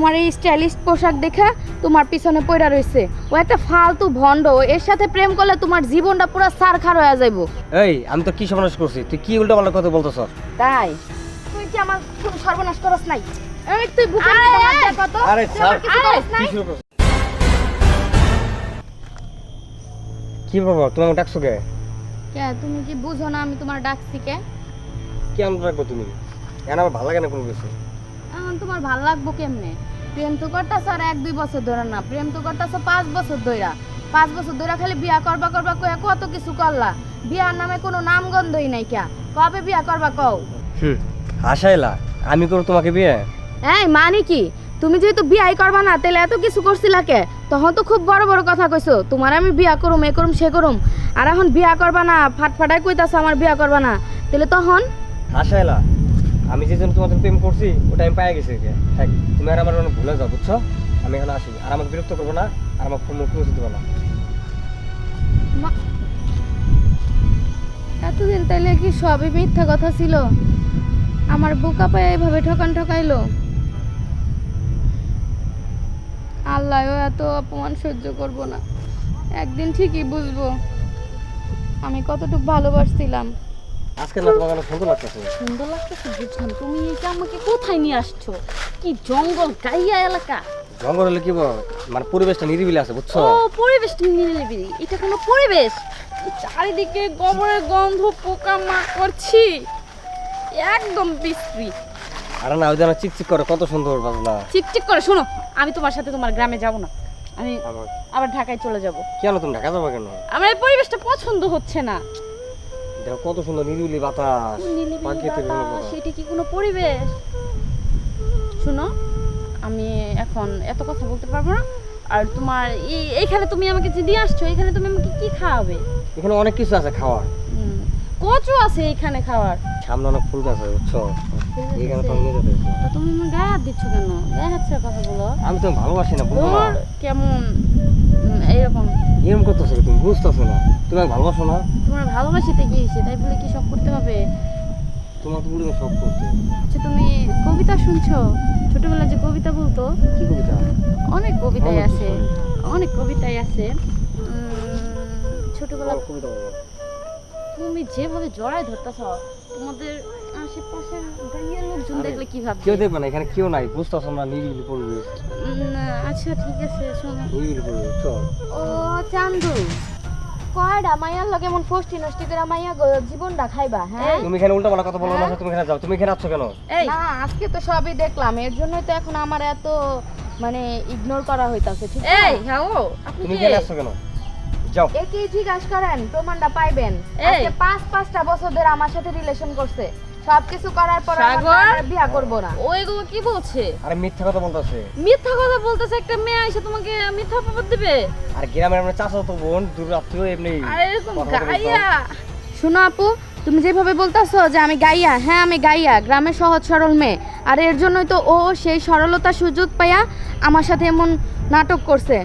তোমার এই স্টাইলিশ পোশাক দেখা তোমার পিছনে পড়া রইছে। ও একটা ফালতু ভন্ড এর সাথে প্রেম করলে তোমার জীবনটা পুরো সারখার হয়ে যাইবো। এই আমি তো কি সর্বনাশ করছি? তুই কি উল্টো পাল্টা কথা বলতেছ? তাই। তুই কি আমার কোনো সর্বনাশ করস নাই? এই তুই বুকের মধ্যে হাত কত আরে নাই? কি শুরু করছিস কি বাবা তুমি আমাকে ডাকছো কে? কে তুমি কি বুঝো না আমি তোমার ডাকছি কে? কি আমরা রাখব তুমি? কেন আমার ভালো লাগে না কোনো কিছু? তোমার ভালো লাগবো কেমনে? প্রেম তো করতেছ আর এক দুই বছর ধরে না। প্রেম তো করতেছ পাঁচ বছর ধইরা। পাঁচ বছর ধরে খালি বিয়া করবা করবা কয়ে কত কিছু করলা। বিয়ার নামে কোনো নাম গন্ধই নাই ক্যা। কবে বিয়া করবা কও? হুম হাসাইলা আমি করব তোমাকে বিয়ে? এই মানে কি? তুমি যেহেতু বিয়াই করবা না তাহলে এত কিছু করছিলা কে? তখন তো খুব বড় বড় কথা কইছো তোমার আমি বিয়া করুম এ করুম সে করুম। আর এখন বিয়া করবা না ফাটফাটাই কইতাছো আমার বিয়া করবা না। তাহলে তখন? হাসাইলা আমি যে তোমাদের প্রেম করছি, ওটা আমি পাই গেছি তুমি আর আমার অনেক ভুলে যাও, বুঝছ? আমি এখন আসি। আর আমাকে বিরক্ত করব না, আর আমার ফোন মুখ দেবো না। এতদিন তাইলে কি সবই মিথ্যা কথা ছিল? আমার বোকা পায়ে এভাবে ঠকান ঠকাইলো? আল্লাহও এত অপমান সহ্য করব না। একদিন ঠিকই বুঝব। আমি কতটুকু ভালোবাসছিলাম। আজকে না তোমার অনেক সুন্দর লাগতেছে। সুন্দর লাগতেছে বুঝলাম। তুমি এটা আমাকে কোথায় নিয়ে আসছো? কি জঙ্গল গাইয়া এলাকা? জঙ্গল হলে কি বল? মানে পরিবেশটা নিরিবিলি আছে বুঝছ? ও পরিবেশ নিরিবিলি। এটা কোনো পরিবেশ? চারিদিকে গোবরের গন্ধ পোকা মা করছি একদম বিশ্রী। আর না ওই যেন চিকচিক করে কত সুন্দর বাজনা। চিকচিক করে শোনো আমি তোমার সাথে তোমার গ্রামে যাব না। আমি আবার। আবার ঢাকায় চলে যাব। কেন তুমি ঢাকা যাব কেন? আমার এই পরিবেশটা পছন্দ হচ্ছে না। দেখো কত সুন্দর নিরিবিলি বাতাস। প্রাকৃতিক সেটা কি কোনো পরিবেশ? শোনো আমি এখন এত কথা বলতে পারব না। আর তোমার এইখানে তুমি আমাকে যে দিয়ে আসছো এখানে তুমি আমাকে কি খাওয়াবে? এখানে অনেক কিছু আছে খাওয়ার। কচু আছে এইখানে খাওয়ার। সামনে অনেক ফুল গাছ আছে বুঝছ? এখানে তো নিয়ে যেতে তুমি আমার গায়ে হাত দিচ্ছ কেন? গায়ে হাত কথা বলো। আমি তো ভালোবাসি না? ধুর, কেমন করতেছো তুমি বুঝতেছো না। তুমি আমাকে ভালোবাসো না? তোমার ভালোবাসিতে কি হয়েছে? তাই বলে কি সব করতে হবে? তোমার তো পুরো সব করতে আচ্ছা তুমি কবিতা শুনছো? ছোটবেলায় যে কবিতা বলতো? কি কবিতা? অনেক কবিতাই আছে। অনেক কবিতাই আছে। ছোটবেলা কবিতা বলো। তুমি যেভাবে জড়ায় ধরতেছ তোমাদের আশেপাশের গাইয়ের লোকজন দেখলে কি ভাববে? কেউ দেখবে না এখানে কেউ নাই বুঝতেছো না নিরিবিলি পরিবেশ আচ্ছা ঠিক আছে শোনো। নিরিবিলি পরিবেশ চল। ও চান্দু কয়ডা মাইয়ার লগে এমন ফষ্টি নষ্টি করে মাইয়া জীবনটা খাইবা হ্যাঁ? তুমি এখানে উল্টা পাল্টা কথা বলো না তুমি এখানে যাও তুমি এখানে আছো কেন? এই। না আজকে তো সবই দেখলাম এর জন্যই তো এখন আমার এত মানে ইগনোর করা হইতাছে ঠিক আছে? এই হ্যালো আপনি তুমি কে? এখানে আছো কেন? যাও। একেই জিজ্ঞাসা করেন? প্রমাণটা পাইবেন। আজকে পাঁচ পাঁচটা বছর ধরে আমার সাথে রিলেশন করছে। সবকিছু করার পর আমার বিয়া করব না। ও কি বলছে? আরে মিথ্যা কথা বলতেছে। মিথ্যা কথা বলতেছে একটা মেয়ে এসে তোমাকে মিথ্যা অপবাদ দিবে? আর গ্রামের আমরা চাচা তো বোন দূর রাত্রিও এমনি আর এরকম গাইয়া। শোনো আপু তুমি যেভাবে বলতাছো যে আমি গাইয়া হ্যাঁ আমি গাইয়া গ্রামে সহজ সরল মেয়ে। আর এর জন্যই তো ও সেই সরলতা সুযোগ পাইয়া আমার সাথে এমন নাটক করছে।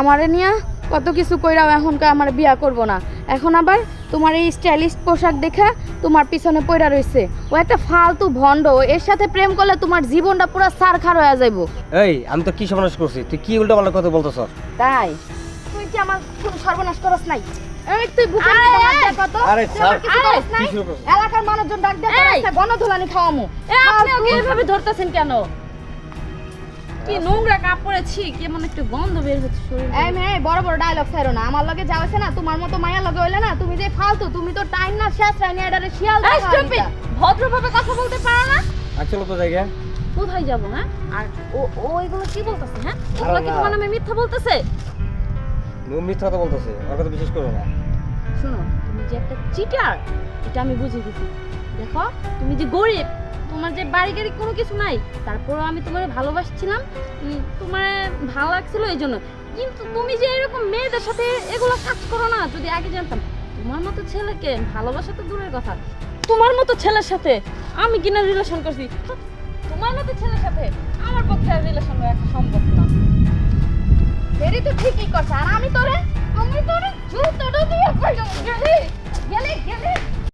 আমারে নিয়ে কত কিছু কইরাও এখনকার আমার বিয়া করব না। এখন আবার তোমার এই স্টাইলিশ পোশাক দেখা তোমার পিছনে পড়া রইছে। ও একটা ফালতু ভন্ড এর সাথে প্রেম করলে তোমার জীবনটা পুরো সারখার হয়ে যাইবো। এই আমি তো কি সর্বনাশ করছি? তুই কি উল্টো পাল্টা কথা বলতেছ? তাই। তুই কি আমার কোনো সর্বনাশ করস নাই? এই তুই বুকের মধ্যে কত আরে করছিস? এলাকার মানুষজন ডাক দিয়ে! গণধুলানি খাওয়ামু। এ আপনি ওকে এভাবে ধরতেছেন কেন? কি নোংরা কাপড়েছি কেমন একটু গন্ধ বের হচ্ছে শরীর। এই মেয়ে বড় বড় ডায়লগ ছাইরো না। আমার লগে যাও আছে না তোমার মতো মায়া লগে হইলে না তুমি যে ফালতু তুমি তো টাইম না শেষ রাইনি এটারে শিয়াল। ভদ্রভাবে কথা বলতে পারো না? আর চলো তো জায়গা কোথায় যাব হ্যাঁ? আর ও ও এগুলো কি বলতেছে হ্যাঁ? এগুলো কি তোমার নামে মিথ্যা বলতেছে? তুমি মিথ্যা কথা বলতেছে ওর কথা বিশ্বাস করো না। শোনো তুমি যে একটা চিটার এটা আমি বুঝে গেছি। দেখো তুমি যে গরিব তোমার যে বাড়ি গাড়ি কোনো কিছু নাই। তারপরেও আমি তোমার ভালোবাসছিলাম। তোমার ভালো লাগছিল এই জন্য। কিন্তু তুমি যে এরকম মেয়েদের সাথে এগুলো কাজ করো না, যদি আগে জানতাম। তোমার মতো ছেলেকে ভালোবাসা তো দূরের কথা। তোমার মতো ছেলের সাথে আমি কিনা রিলেশন করছি? তোমার মতো ছেলের সাথে আমার পক্ষে রিলেশন রাখা সম্ভব না। দেরি তো ঠিকই করছে আর আমি তোরে আমি তোরে জুতোটা দিয়ে কইলাম, গেলে গেলে গেলে।